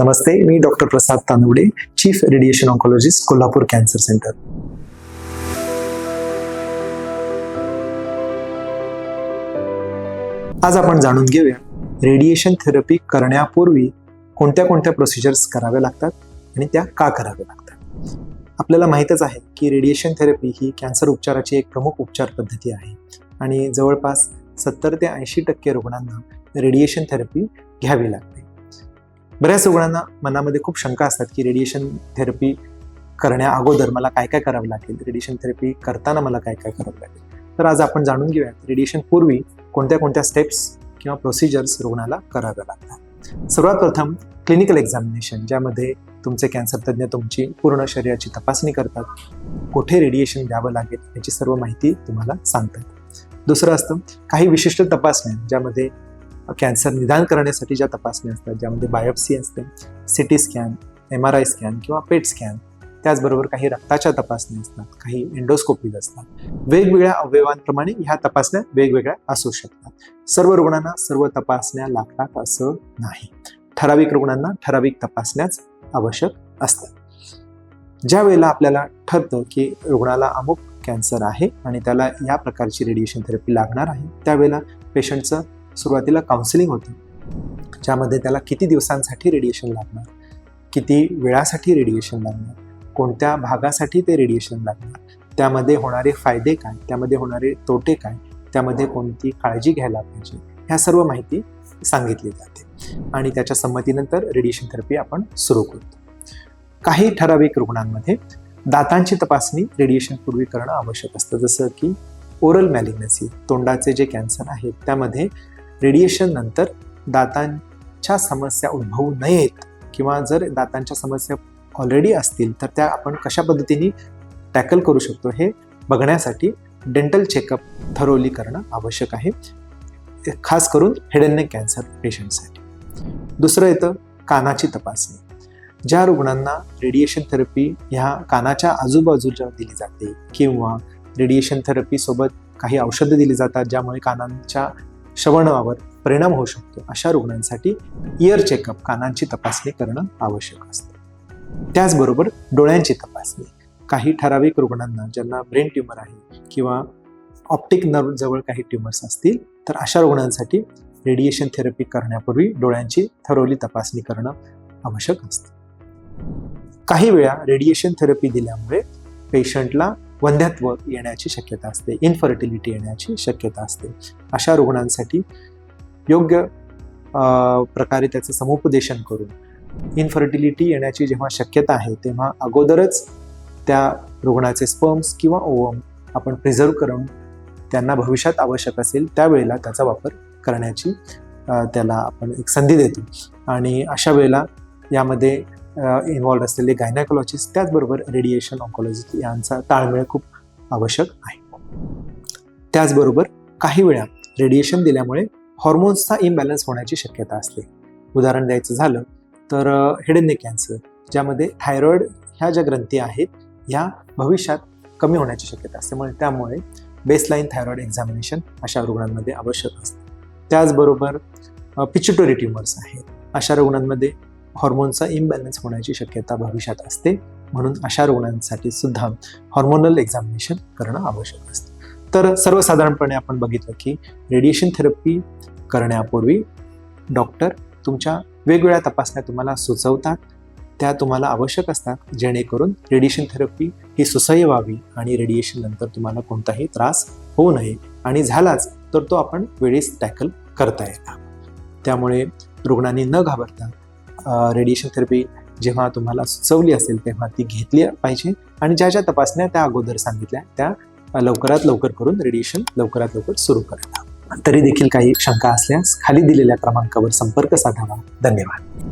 नमस्ते मी doctor Prasad Tandude chief radiation oncologist Kolhapur cancer centre आज आपण जाणून घेऊया रेडिएशन थेरपी करण्यापूर्वी कोणत्या कोणत्या प्रोसिजर्स कराव्या लागतात आणि त्या का कराव्या लागतात? आपल्याला माहीतच आहे की रेडिएशन थेरपी ही कॅन्सर उपचाराची एक प्रमुख उपचार पद्धती आहे. आणि जवळपास सत्तर ते ऐंशी टक्के रुग्णांना रेडिएशन थेरपी घ्यावी लागते. बऱ्याच रुग्णांना मनामध्ये खूप शंका असतात की रेडिएशन थेरपी करण्या अगोदर मला काय काय करावं लागेल? रेडिएशन थेरपी करताना मला काय काय करावं लागेल? तर आज आपण जाणून घेऊया रेडिएशन पूर्वी कोणत्या कोणत्या स्टेप्स किंवा प्रोसिजर्स रुग्णाला कराव्या लागतात. सर्वात प्रथम क्लिनिकल एक्झामिनेशन ज्यामध्ये तुमचे कॅन्सर तज्ज्ञ तुमची पूर्ण शरीराची तपासणी करतात. कुठे रेडिएशन द्यावं लागेल याची सर्व माहिती तुम्हाला सांगतात. दुसरं असतं काही विशिष्ट तपासण्या ज्यामध्ये कॅन्सर निदान करण्यासाठी ज्या तपासण्या असतात ज्यामध्ये बायोप्सी असते C T scan M R I scan किंवा पेट स्कॅन त्याचबरोबर काही रक्ताच्या तपासण्या असतात काही एंडोस्कोपीज असतात. वेगवेगळ्या अवयवांप्रमाणे ह्या तपासण्या वेगवेगळ्या असू शकतात. सर्व रुग्णांना सर्व तपासण्या लागतात असं नाही. ठराविक रुग्णांना ठराविक तपासण्याच आवश्यक असतात. ज्या वेळेला आपल्याला ठरतं की रुग्णाला अमुक कॅन्सर आहे आणि त्याला या प्रकारची रेडिएशन थेरपी लागणार आहे त्यावेळेला पेशंटचं सुरुवातीला काउन्सिलिंग होती. ज्यामध्ये त्याला किती दिवसांसाठी रेडिएशन लागणार? किती वेळासाठी रेडिएशन लागणार? कोणत्या भागासाठी ते रेडिएशन लागणार? त्यामध्ये होणारे फायदे काय? त्यामध्ये होणारे तोटे काय? त्यामध्ये कोणती काळजी घ्यायला पाहिजे? ह्या सर्व माहिती सांगितली जाते. आणि त्याच्या संमतीनंतर रेडिएशन थेरपी आपण सुरू करतो. काही ठराविक रुग्णांमध्ये दातांची तपासणी रेडिएशन पूर्वी करणं आवश्यक असतं. जसं की ओरल मॅलिग्नसी तोंडाचे जे कॅन्सर आहेत त्यामध्ये रेडिएशन नंतर दातांच्या समस्या उद्भवू नयेत. किंवा जर दातांच्या समस्या ऑलरेडी असतील तर त्या आपण कशा पद्धतीने टॅकल करू शकतो हे बघण्यासाठी डेंटल चेकअप थरोली करणं आवश्यक आहे. खास करून हेड अँड नेक कॅन्सर पेशंटसाठी दुसरं येतं कानाची तपासणी. ज्या रुग्णांना रेडिएशन थेरपी ह्या कानाच्या आजूबाजूला दिली जाते किंवा रेडिएशन थेरपीसोबत काही औषधं दिली जातात ज्यामुळे कानांच्या श्रवणावर परिणाम होऊ शकतो. अशा रुग्णांसाठी इयर चेकअप कानांची तपासणी करणं आवश्यक असतं. त्याचबरोबर डोळ्यांची तपासणी. काही ठराविक रुग्णांना ज्यांना ब्रेन ट्यूमर आहे किंवा ऑप्टिक नर्व जवळ काही ट्यूमर्स असतील तर अशा रुग्णांसाठी रेडिएशन थेरपी करण्यापूर्वी डोळ्यांची ठरवली तपासणी करणं आवश्यक असतं. काही वेळा रेडिएशन थेरपी दिल्यामुळे पेशंटला वंध्यत्व येण्याची शक्यता असते. इनफर्टिलिटी येण्याची शक्यता असते. अशा रुग्णांसाठी योग्य प्रकारे त्याचं समुपदेशन करून इनफर्टिलिटी येण्याची जेव्हा शक्यता आहे तेव्हा अगोदरच त्या रुग्णाचे स्पर्म्स किंवा ओवम आपण प्रिझर्व्ह करून त्यांना भविष्यात आवश्यक असेल त्यावेळेला त्याचा वापर करण्याची त्याला आपण एक संधी देतो. आणि अशा वेळेला यामध्ये इन्वॉल्ड असलेले गायनाकोलॉजिस्ट त्याचबरोबर रेडिएशन ऑन्कॉलॉजिस्ट यांचा ताळमेळ खूप आवश्यक आहे. त्याचबरोबर काही वेळा रेडिएशन दिल्यामुळे हॉर्मोन्सचा इम्बॅलन्स होण्याची शक्यता असते. उदाहरण द्यायचं झालं तर हेड कॅन्सर ज्यामध्ये थायरॉइड ह्या ज्या ग्रंथी आहेत ह्या भविष्यात कमी होण्याची शक्यता असते. म्हणजे त्यामुळे बेसलाईन थायरॉइड एक्झामिनेशन अशा रुग्णांमध्ये आवश्यक असते. त्याचबरोबर पिच्युटरी ट्युमर्स आहेत. अशा रुग्णांमध्ये हॉर्मोनचा इम्बॅलन्स होण्याची शक्यता भविष्यात असते. म्हणून अशा रुग्णांसाठी सुद्धा हॉर्मोनल एक्झामिनेशन करणं आवश्यक असतं. तर सर्वसाधारणपणे आपण बघितलं की रेडिएशन थेरपी करण्यापूर्वी डॉक्टर तुमच्या वेगवेगळ्या तपासण्या तुम्हाला सुचवतात. त्या तुम्हाला आवश्यक असतात. जेणेकरून रेडिएशन थेरपी ही सुसह्य व्हावी आणि रेडिएशन नंतर तुम्हाला कोणताही त्रास होऊ नये आणि झालाच तर तो आपण वेळीच टॅकल करता येईल त्यामुळे रुग्णांनी न घाबरता रेडिएशन थेरपी जेव्हा तुम्हाला सुचवली असेल तेव्हा ती घेतली पाहिजे. आणि ज्या ज्या तपासण्या त्या अगोदर सांगितल्या त्या लवकरात लवकर करून रेडिएशन लवकरात लवकर सुरू करायला तरी देखील काही शंका असल्यास खाली दिलेल्या क्रमांकावर संपर्क साधावा. धन्यवाद.